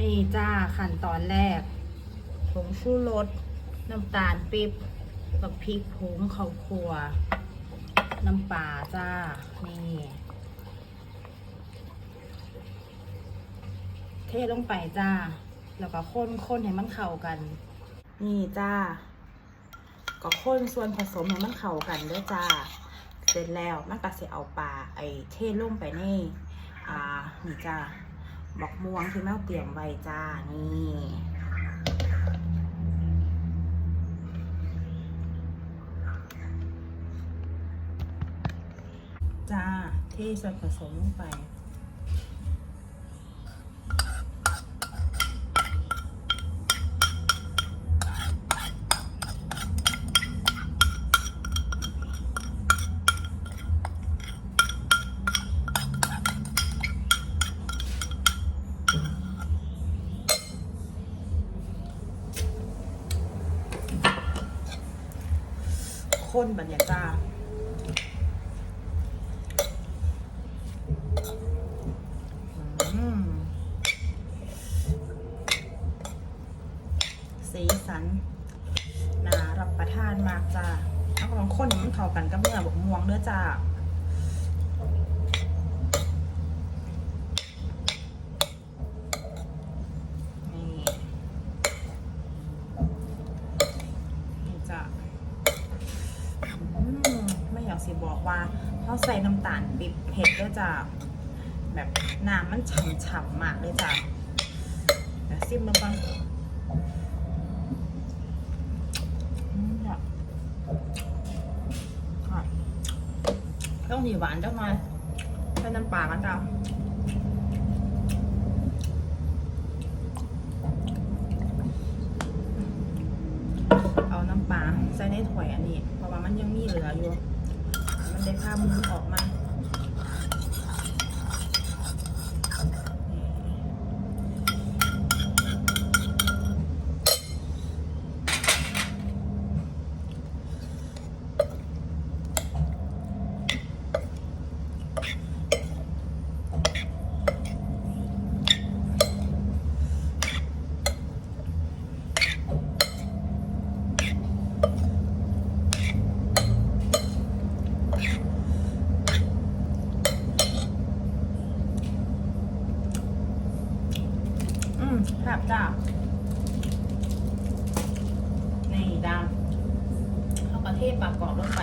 นี่จ้าขั้นตอนแรกผงชูรสน้ำตาลปิ๊บกับพริกผงข้าวคั่วน้ำปลาจ้า นี่เทลงไปจ้า แล้วก็คนคนให้มันเข้ากัน นี่จ้า ก็คนส่วนผสมให้มันเข้ากันเด้วยจ้า เสร็จแล้วมันก็สิเอาปลาไอ้เทลงไปในอ่า นี่จ้า บอกม่วงที่แม่เตรียมไว้จ้า นี่จ้าที่ส่วนผสมลงไป ข้นบรรยากาศอืมสีสันน่ารับประทานมากจ้าเอาของคนให้มันเข้ากันกับเนื้อบกม่วงเด้อจ้า นี่ นี่จ้ะ อืมไม่ อยากสิบอกว่าเขาใส่น้ำตาลปิบเผ็ดด้วยจ้ะแบบน้ำมันฉ่ำๆมากเลยจ้ะเดี๋ยวซิมมาบ้างอืมเนี่ยอะต้องหนีหวานจังเลยใส่น้ำปลากันจ้ะเอาน้ำปลาใส่ในถ้วยอันนี้ เพราะว่ามันยังมีเหลืออยู่ มันได้ภาพมือออกมา อืม แบบจ้านี่ดาวเอากระเทศปากรอบลงไป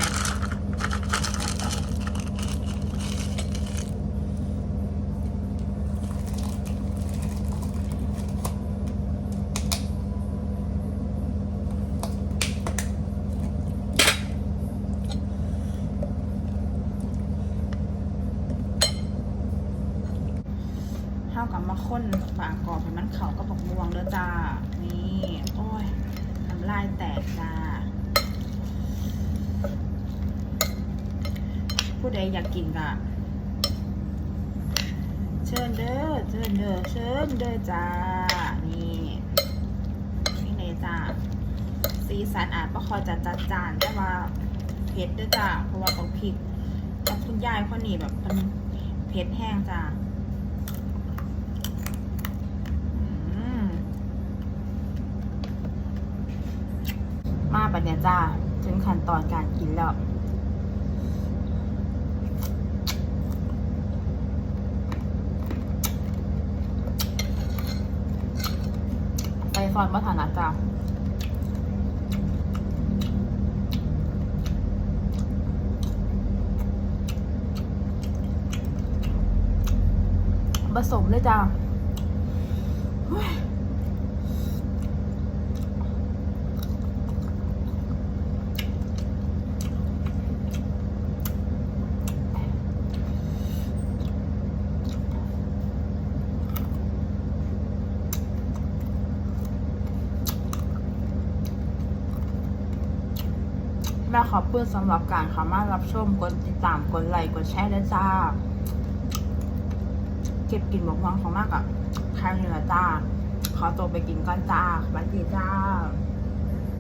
ากับมาค้นปากกรอบให้มันเข่ากับผักม่วงเด้อจ้า นี่โอ้ยน้ำลายแตกจ้า ผู้ใดอยากกินก็เชิญเด้อเชิญเด้อเชิญเด้อจ้า นี่นี่เลยจ้าสีสันอาจไม่ค่อยจะจัดจานแต่ว่าเผ็ดเด้วยจ้าเพราะว่าต้องพริกกับคุณยายคนนี้แบบมันเผ็ดแห้งจ้า อืม มาปัญญาจ้า ถึงขั้นตอนการกินแล้วไปซอนวัฒนาจ้าผสมเลยจ้า แม่ขอบคุณสำหรับการเข้ามารับชมกดติดตามกดไลค์กดแชร์ด้วยจ้า เก็บกินหมกม่วงของมากอะใครเหนือจ้า ขอตัวไปกินก่อนจ้าสวัสดีจ้า